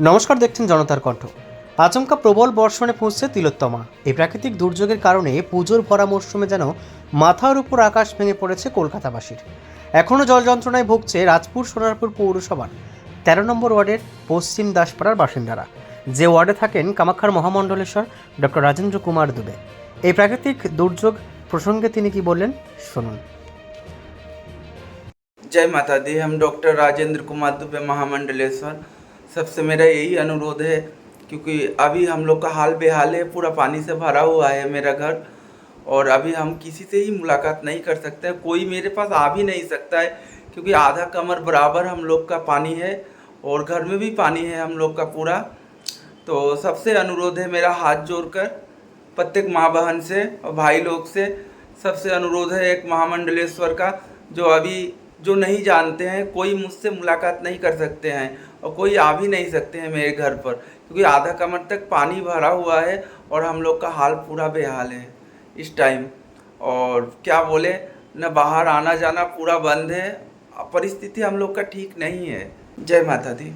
নমস্কার দেখছেন জনতার কণ্ঠ আচমকা প্রবল বর্ষণে পৌঁছছে তিলোত্তমা এই প্রাকৃতিক দুর্যোগের কারণে পুজোর ভরা মরশুমে যেন মাথার উপর আকাশ ভেঙে পড়েছে কলকাতাবাসীর এখনও জল যন্ত্রণায় ভুগছে রাজপুর সোনারপুর পৌরসভার তেরো নম্বর ওয়ার্ডের পশ্চিম দাসপাড়ার বাসিন্দারা যে ওয়ার্ডে থাকেন কামাখ্যার মহামণ্ডলেশ্বর ডক্টর রাজেন্দ্র কুমার দুবে এই প্রাকৃতিক দুর্যোগ প্রসঙ্গে তিনি কি বললেন শুনুন जय माता दी हम डॉक्टर राजेंद्र कुमार दुबे महामंडलेश्वर सबसे मेरा यही अनुरोध है, क्योंकि अभी हम लोग का हाल बेहाल है, पूरा पानी से भरा हुआ है मेरा घर, और अभी हम किसी से ही मुलाकात नहीं कर सकते, कोई मेरे पास आ भी नहीं सकता है, क्योंकि आधा कमर बराबर हम लोग का पानी है, और घर में भी पानी है हम लोग का पूरा। तो सबसे अनुरोध है मेरा हाथ जोड़कर, प्रत्येक माँ बहन से और भाई लोग से, सबसे अनुरोध है एक महामंडलेश्वर का, जो अभी जो नहीं जानते हैं, कोई मुझसे मुलाकात नहीं कर सकते हैं और कोई आ भी नहीं सकते हैं मेरे घर पर, क्योंकि आधा कमर तक पानी भरा हुआ है और हम लोग का हाल पूरा बेहाल है इस टाइम। और क्या बोले, न बाहर आना जाना पूरा बंद है, परिस्थिति हम लोग का ठीक नहीं है। जय माता दी।